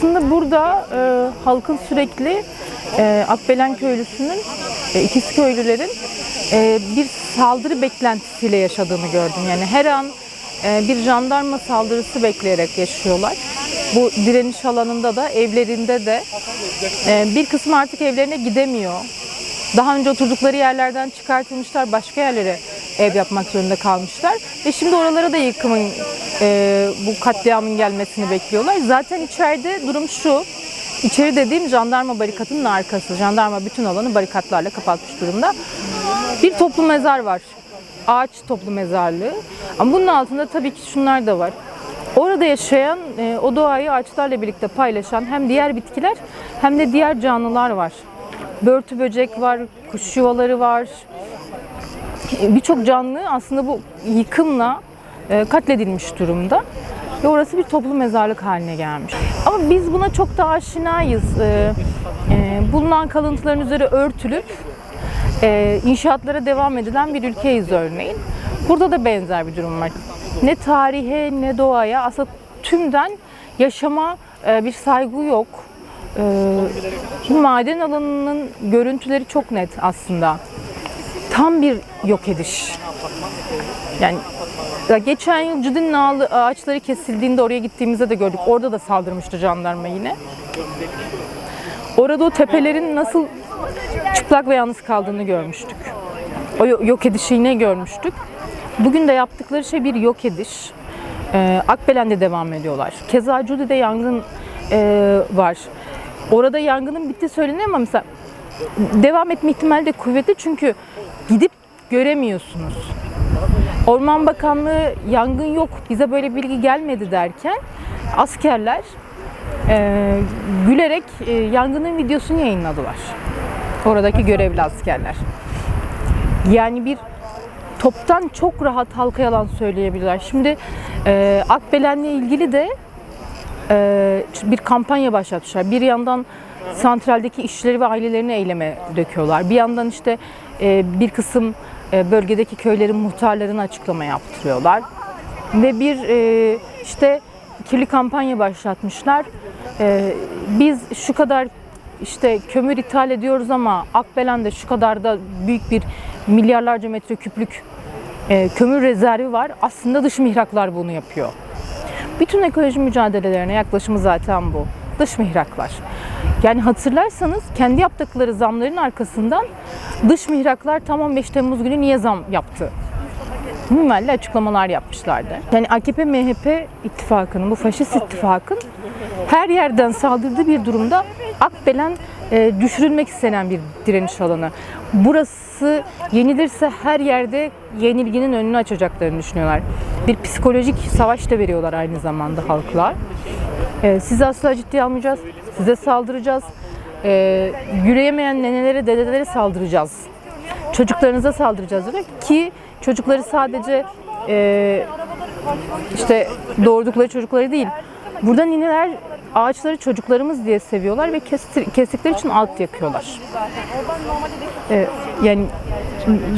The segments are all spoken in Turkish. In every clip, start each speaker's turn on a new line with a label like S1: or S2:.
S1: Aslında burada e, halkın sürekli e, Akbelen köylüsünün, e, ikiz köylülerin e, bir saldırı beklentisiyle yaşadığını gördüm. Yani her an e, bir jandarma saldırısı bekleyerek yaşıyorlar. Bu direniş alanında da evlerinde de e, bir kısmı artık evlerine gidemiyor. Daha önce oturdukları yerlerden çıkartılmışlar, başka yerlere ev yapmak zorunda kalmışlar. Ve şimdi oralara da yıkımın, e, bu katliamın gelmesini bekliyorlar. Zaten içeride durum şu, içeri dediğim jandarma barikatının arkası. Jandarma bütün alanı barikatlarla kapatmış durumda. Bir toplu mezar var. Ağaç toplu mezarlığı. Ama bunun altında tabii ki şunlar da var. Orada yaşayan, e, o doğayı ağaçlarla birlikte paylaşan hem diğer bitkiler hem de diğer canlılar var. Börtü böcek var, kuş yuvaları var. E, Birçok canlı aslında bu yıkımla e, katledilmiş durumda. Ve orası bir toplu mezarlık haline gelmiş. Ama biz buna çok da aşinayız. E, e, bulunan kalıntıların üzeri örtülüp e, inşaatlara devam edilen bir ülkeyiz örneğin. Burada da benzer bir durum var. Ne tarihe ne doğaya aslında tümden yaşama bir saygı yok. E, maden alanının görüntüleri çok net aslında. Tam bir yok ediş. Yani ya geçen yıl Nağlı ağaçları kesildiğinde oraya gittiğimizde de gördük. Orada da saldırmıştı jandarma yine. Orada o tepelerin nasıl çıplak ve yalnız kaldığını görmüştük. O yo- yok edişi yine görmüştük. Bugün de yaptıkları şey bir yok ediş. Ee, Akbelen'de devam ediyorlar. Keza Cudi'de yangın e, var. Orada yangının bitti söyleniyor ama mesela devam etme ihtimali de kuvvetli çünkü gidip göremiyorsunuz. Orman Bakanlığı yangın yok bize böyle bilgi gelmedi derken askerler e, gülerek e, yangının videosunu yayınladılar. Oradaki görevli askerler. Yani bir toptan çok rahat halka yalan söyleyebilirler. Şimdi e, Akbelen'le ilgili de e, bir kampanya başlatmışlar. Bir yandan santraldeki işçileri ve ailelerini eyleme döküyorlar. Bir yandan işte e, bir kısım e, bölgedeki köylerin muhtarlarına açıklama yaptırıyorlar. Ve bir e, işte kirli kampanya başlatmışlar. E, biz şu kadar işte kömür ithal ediyoruz ama Akbelen'de şu kadar da büyük bir milyarlarca metreküplük e, kömür rezervi var. Aslında dış mihraklar bunu yapıyor. Bütün ekoloji mücadelelerine yaklaşımı zaten bu. Dış mihraklar. Yani hatırlarsanız kendi yaptıkları zamların arkasından dış mihraklar tam 15 Temmuz günü niye zam yaptı? Minvalli açıklamalar yapmışlardı. Yani AKP-MHP ittifakının, bu faşist ittifakın her yerden saldırdığı bir durumda Akbelen e, düşürülmek istenen bir direniş alanı. Burası yenilirse her yerde yenilginin önünü açacaklarını düşünüyorlar. Bir psikolojik savaş da veriyorlar aynı zamanda halklar. E, sizi asla ciddiye almayacağız, size saldıracağız. E, yürüyemeyen nenelere, dedelere saldıracağız. Çocuklarınıza saldıracağız diyorlar ki çocukları sadece e, işte doğurdukları çocukları değil. Burada nineler ağaçları çocuklarımız diye seviyorlar ve kestir, kestikleri için alt yakıyorlar. Ee, yani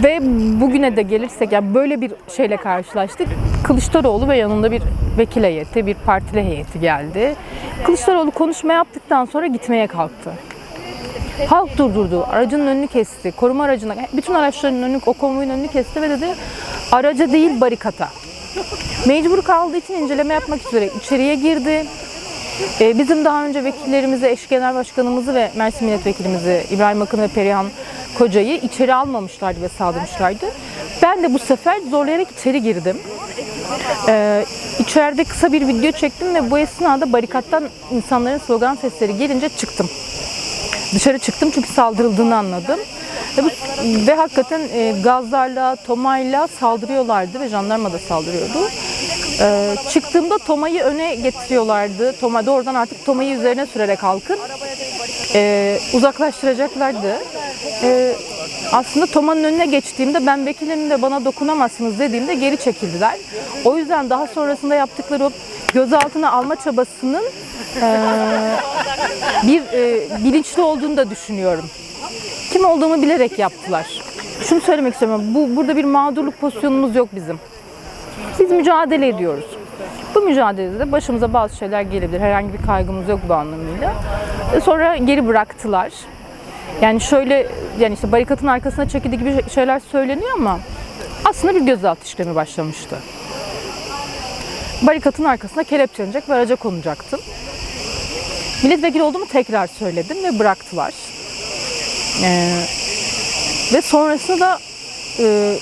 S1: ve bugüne de gelirsek yani böyle bir şeyle karşılaştık. Kılıçdaroğlu ve yanında bir vekil heyeti, bir partili heyeti geldi. Kılıçdaroğlu konuşma yaptıktan sonra gitmeye kalktı. Halk durdurdu, aracının önünü kesti, koruma aracına, bütün araçların önünü, o konvoyun önünü kesti ve dedi araca değil barikata. Mecbur kaldığı için inceleme yapmak üzere içeriye girdi. Ee, Bizim daha önce vekillerimizi, eş genel başkanımızı ve Mersin milletvekilimizi İbrahim Akın ve Perihan Koca'yı içeri almamışlardı ve saldırmışlardı. Ben de bu sefer zorlayarak içeri girdim. Ee, içeride kısa bir video çektim ve bu esnada barikattan insanların slogan sesleri gelince çıktım. Dışarı çıktım çünkü saldırıldığını anladım. Ve, ve hakikaten e, gazlarla, tomayla saldırıyorlardı ve jandarma da saldırıyordu. Ee, çıktığımda Toma'yı öne getiriyorlardı. Toma doğrudan artık Toma'yı üzerine sürerek halkın e, uzaklaştıracaklardı. E, aslında Toma'nın önüne geçtiğimde ben vekillerim de bana dokunamazsınız dediğimde geri çekildiler. O yüzden daha sonrasında yaptıkları o gözaltına alma çabasının e, bir e, bilinçli olduğunu da düşünüyorum. Kim olduğumu bilerek yaptılar. Şunu söylemek istiyorum. Bu burada bir mağdurluk pozisyonumuz yok bizim. Biz mücadele ediyoruz. Bu mücadelede başımıza bazı şeyler gelebilir. Herhangi bir kaygımız yok bu anlamıyla. E, Sonra geri bıraktılar. Yani şöyle yani işte barikatın arkasına çekildi gibi şeyler söyleniyor ama aslında bir gözaltı işlemi başlamıştı. Barikatın arkasına kelepçelenecek ve araca konacaktım. Milletvekili olduğumu tekrar söyledim ve bıraktılar. Ee, ve sonrasında da e,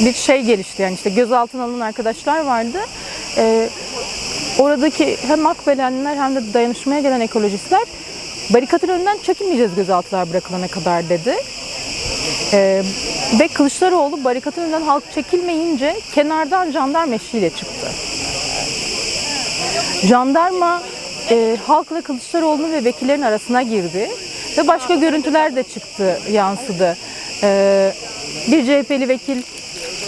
S1: bir şey gelişti. Yani işte gözaltına alınan arkadaşlar vardı. Ee, oradaki hem Akbelenliler hem de dayanışmaya gelen ekolojistler barikatın önünden çekilmeyeceğiz gözaltılar bırakılana kadar dedi. Ee, ve Kılıçdaroğlu barikatın önünden halk çekilmeyince kenardan jandarma eşliğiyle çıktı. Jandarma e, halkla Kılıçdaroğlu ve vekillerin arasına girdi ve başka görüntüler de çıktı, yansıdı. Ee, bir CHP'li vekil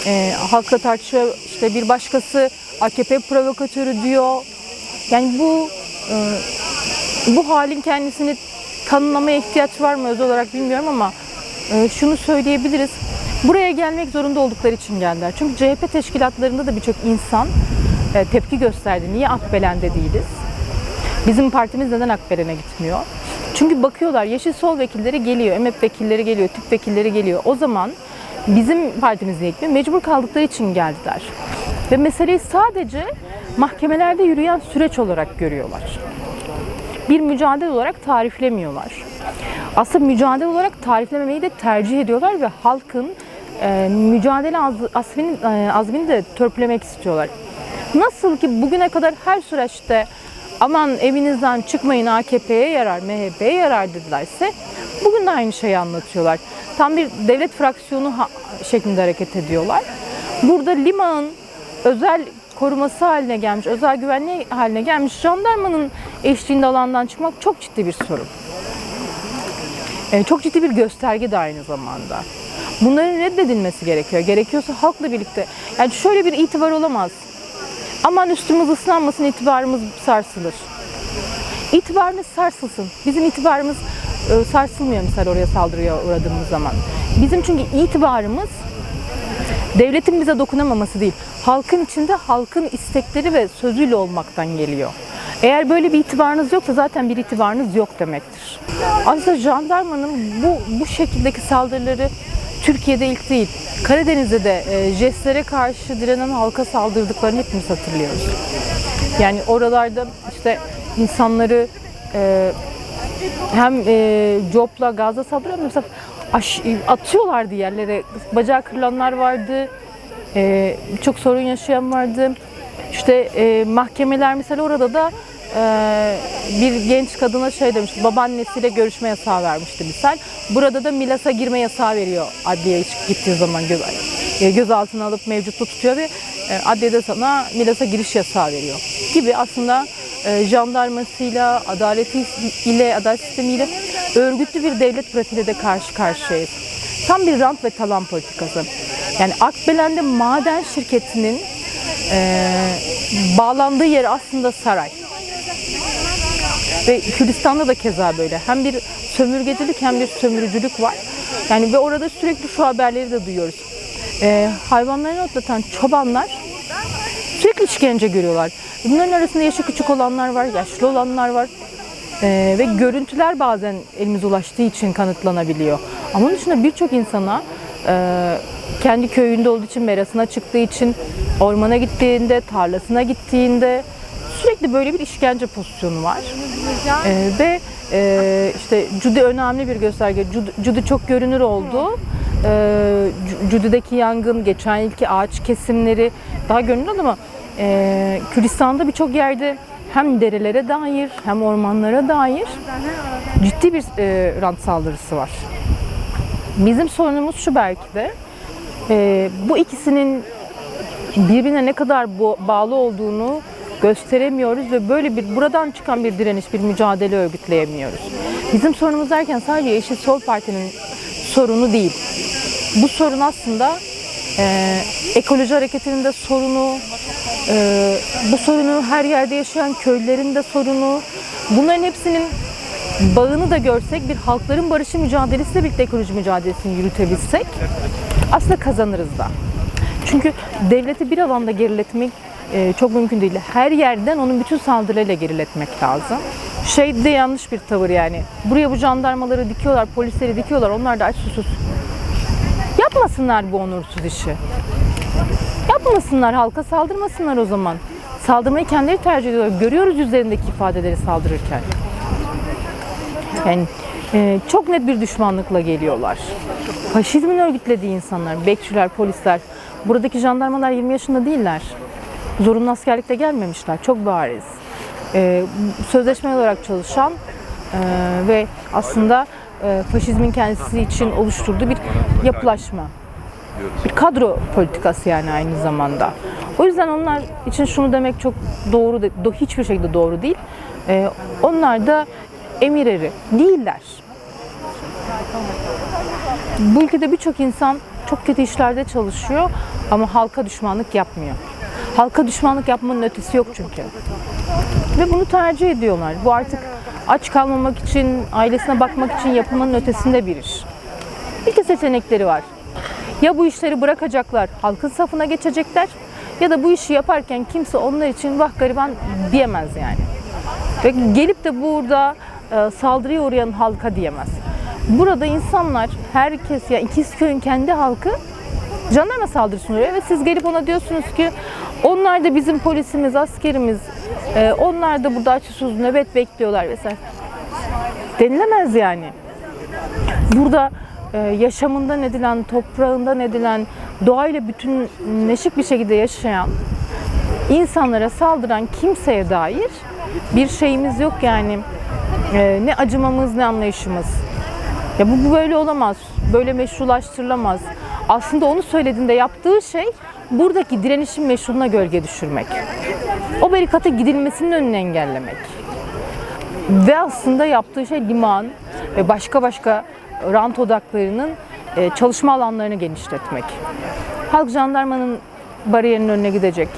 S1: e, halkla tartışıyor, işte bir başkası AKP provokatörü diyor. Yani bu e, bu halin kendisini tanımlamaya ihtiyaç var mı özel olarak bilmiyorum ama e, şunu söyleyebiliriz. Buraya gelmek zorunda oldukları için geldiler. Çünkü CHP teşkilatlarında da birçok insan e, tepki gösterdi. Niye Akbelen'de değiliz? Bizim partimiz neden Akbelen'e gitmiyor? Çünkü bakıyorlar Yeşil Sol vekilleri geliyor, EMEP vekilleri geliyor, tüp vekilleri geliyor. O zaman bizim partimiz niye gitmiyor? Mecbur kaldıkları için geldiler. Ve meseleyi sadece mahkemelerde yürüyen süreç olarak görüyorlar bir mücadele olarak tariflemiyorlar. Aslında mücadele olarak tariflememeyi de tercih ediyorlar ve halkın e, mücadele az, azmini, e, azmini de törpülemek istiyorlar. Nasıl ki bugüne kadar her süreçte aman evinizden çıkmayın AKP'ye yarar, MHP'ye yarar dedilerse bugün de aynı şeyi anlatıyorlar. Tam bir devlet fraksiyonu şeklinde hareket ediyorlar. Burada Lima'nın özel koruması haline gelmiş, özel güvenliği haline gelmiş jandarmanın eşliğinde alandan çıkmak çok ciddi bir sorun. E, çok ciddi bir gösterge de aynı zamanda. Bunların reddedilmesi gerekiyor. Gerekiyorsa halkla birlikte. Yani şöyle bir itibar olamaz. Aman üstümüz ıslanmasın, itibarımız sarsılır. İtibarımız sarsılsın. Bizim itibarımız e, sarsılmıyor misal oraya saldırıya uğradığımız zaman. Bizim çünkü itibarımız devletin bize dokunamaması değil, halkın içinde halkın istekleri ve sözüyle olmaktan geliyor. Eğer böyle bir itibarınız yoksa zaten bir itibarınız yok demektir. Aslında jandarmanın bu, bu şekildeki saldırıları Türkiye'de ilk değil. Karadeniz'de de e, jestlere karşı direnen halka saldırdıklarını hepimiz hatırlıyoruz. Yani oralarda işte insanları e, hem e, copla gazla saldırıyor mesela atıyorlardı yerlere. Bacağı kırılanlar vardı. E, çok sorun yaşayan vardı. İşte e, mahkemeler mesela orada da e, bir genç kadına şey demişti. Babaannesiyle görüşme yasağı vermişti misal. Burada da Milas'a girme yasağı veriyor adliyeye gittiği zaman göz, e, gözaltına alıp mevcutta tutuyor ve e, adliyede sana Milas'a giriş yasağı veriyor. Gibi aslında e, jandarmasıyla, adaleti ile, adalet sistemiyle örgütlü bir devlet pratiğiyle de karşı karşıyayız. Tam bir rant ve talan politikası. Yani Akbelen'de maden şirketinin e, bağlandığı yer aslında saray. Ve Kürdistan'da da keza böyle. Hem bir sömürgecilik hem bir sömürücülük var. Yani ve orada sürekli şu haberleri de duyuyoruz. E, hayvanlarını otlatan çobanlar sürekli işkence görüyorlar. Bunların arasında yaşı küçük olanlar var, yaşlı olanlar var. Ee, ve görüntüler bazen elimize ulaştığı için kanıtlanabiliyor. Ama onun dışında birçok insana e, kendi köyünde olduğu için, merasına çıktığı için, ormana gittiğinde, tarlasına gittiğinde sürekli böyle bir işkence pozisyonu var. Ee, ve e, işte Cudi önemli bir gösterge. Cudi, Cudi çok görünür oldu. Ee, Cu- Cudi'deki yangın, geçen yılki ağaç kesimleri daha görünür oldu ama e, Küristan'da birçok yerde hem derelere dair hem ormanlara dair ciddi bir e, rant saldırısı var. Bizim sorunumuz şu belki de e, bu ikisinin birbirine ne kadar bağlı olduğunu gösteremiyoruz ve böyle bir buradan çıkan bir direniş, bir mücadele örgütleyemiyoruz. Bizim sorunumuz derken sadece Yeşil Sol Parti'nin sorunu değil. Bu sorun aslında e, ekoloji hareketinin de sorunu, e, bu sorunu her yerde yaşayan köylülerin de sorunu. Bunların hepsinin bağını da görsek, bir halkların barışı mücadelesiyle birlikte ekoloji mücadelesini yürütebilsek aslında kazanırız da. Çünkü devleti bir alanda geriletmek e, çok mümkün değil. Her yerden onun bütün saldırılarıyla geriletmek lazım. Şey de yanlış bir tavır yani. Buraya bu jandarmaları dikiyorlar, polisleri dikiyorlar. Onlar da aç susuz. Yapmasınlar bu onursuz işi. Yapmasınlar, halka saldırmasınlar o zaman. Saldırmayı kendileri tercih ediyorlar. Görüyoruz üzerindeki ifadeleri saldırırken. Yani e, çok net bir düşmanlıkla geliyorlar. Faşizmin örgütlediği insanlar, bekçiler, polisler. Buradaki jandarmalar 20 yaşında değiller. Zorunlu askerlikte gelmemişler. Çok bariz. E, sözleşme olarak çalışan e, ve aslında e, faşizmin kendisi için oluşturduğu bir yapılaşma bir kadro politikası yani aynı zamanda. O yüzden onlar için şunu demek çok doğru, de- hiçbir şekilde doğru değil. Ee, onlar da emir eri değiller. Bu ülkede birçok insan çok kötü işlerde çalışıyor ama halka düşmanlık yapmıyor. Halka düşmanlık yapmanın ötesi yok çünkü. Ve bunu tercih ediyorlar. Bu artık aç kalmamak için, ailesine bakmak için yapılmanın ötesinde bir iş. İki seçenekleri var. Ya bu işleri bırakacaklar, halkın safına geçecekler ya da bu işi yaparken kimse onlar için vah gariban diyemez yani. Ve gelip de burada e, saldırıya uğrayan halka diyemez. Burada insanlar, herkes ya İkizköy'ün kendi halkı jandarma saldırısına uğruyor ve siz gelip ona diyorsunuz ki onlar da bizim polisimiz, askerimiz, e, onlar da burada açısız nöbet bekliyorlar vesaire. Denilemez yani burada e, yaşamından edilen, toprağından edilen, doğayla bütünleşik bir şekilde yaşayan insanlara saldıran kimseye dair bir şeyimiz yok yani. E, ne acımamız ne anlayışımız. Ya bu, bu böyle olamaz. Böyle meşrulaştırılamaz. Aslında onu söylediğinde yaptığı şey buradaki direnişin meşruluğuna gölge düşürmek. O barikata gidilmesinin önünü engellemek. Ve aslında yaptığı şey liman ve başka başka rant odaklarının e, çalışma alanlarını genişletmek. Halk jandarmanın bariyerinin önüne gidecek.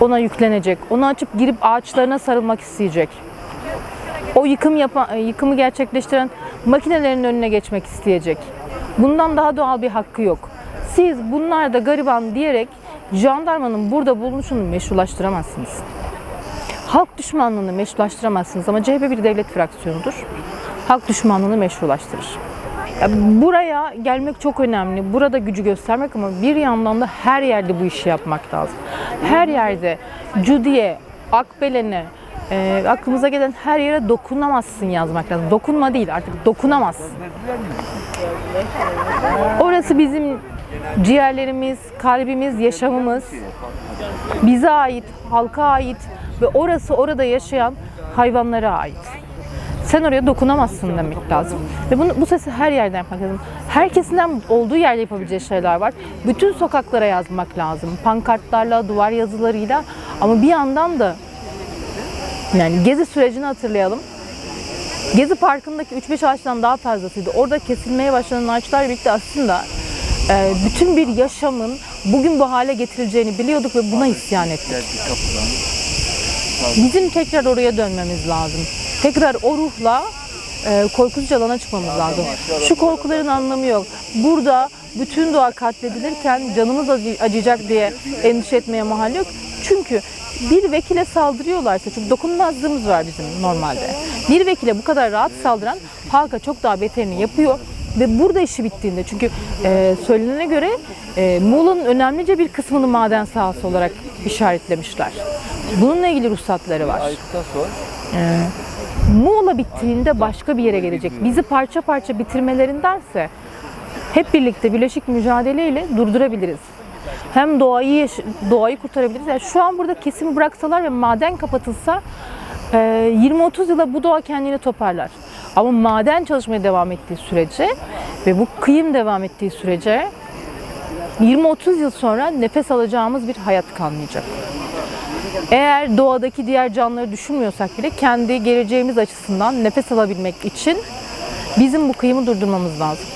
S1: Ona yüklenecek. Onu açıp girip ağaçlarına sarılmak isteyecek. O yıkım yapan, e, yıkımı gerçekleştiren makinelerin önüne geçmek isteyecek. Bundan daha doğal bir hakkı yok. Siz bunlar da gariban diyerek jandarmanın burada bulunuşunu meşrulaştıramazsınız. Halk düşmanlığını meşrulaştıramazsınız ama CHP bir devlet fraksiyonudur. Halk düşmanlığını meşrulaştırır. Ya buraya gelmek çok önemli. Burada gücü göstermek ama bir yandan da her yerde bu işi yapmak lazım. Her yerde Cudi'ye, Akbelen'e, e, aklımıza gelen her yere dokunamazsın yazmak lazım. Dokunma değil artık dokunamazsın. Orası bizim ciğerlerimiz, kalbimiz, yaşamımız. Bize ait, halka ait ve orası orada yaşayan hayvanlara ait. Sen oraya dokunamazsın demek lazım. Ve bunu, bu sesi her yerden yapmak lazım. Herkesinden olduğu yerde yapabileceği şeyler var. Bütün sokaklara yazmak lazım. Pankartlarla, duvar yazılarıyla ama bir yandan da yani gezi sürecini hatırlayalım. Gezi Parkı'ndaki 3-5 ağaçtan daha fazlasıydı. Orada kesilmeye başlanan ağaçlar birlikte aslında bütün bir yaşamın bugün bu hale getirileceğini biliyorduk ve buna isyan ettik. Bizim tekrar oraya dönmemiz lazım. Tekrar o ruhla e, korkusuz alana çıkmamız lazım. Şu korkuların anlamı yok. Burada bütün doğa katledilirken canımız acı- acıyacak diye endişe etmeye mahal yok. Çünkü bir vekile saldırıyorlarsa, çünkü dokunulmazlığımız var bizim normalde. Bir vekile bu kadar rahat saldıran halka çok daha beterini yapıyor. Ve burada işi bittiğinde çünkü e, söylenene göre e, Muğla'nın önemlice bir kısmını maden sahası olarak işaretlemişler. Bununla ilgili ruhsatları var. Muğla bittiğinde başka bir yere gelecek. Bizi parça parça bitirmelerindense hep birlikte birleşik mücadeleyle durdurabiliriz. Hem doğayı doğayı kurtarabiliriz. Yani şu an burada kesimi bıraksalar ve maden kapatılsa e, 20-30 yıla bu doğa kendini toparlar. Ama maden çalışmaya devam ettiği sürece ve bu kıyım devam ettiği sürece 20-30 yıl sonra nefes alacağımız bir hayat kalmayacak. Eğer doğadaki diğer canlıları düşünmüyorsak bile kendi geleceğimiz açısından nefes alabilmek için bizim bu kıyımı durdurmamız lazım.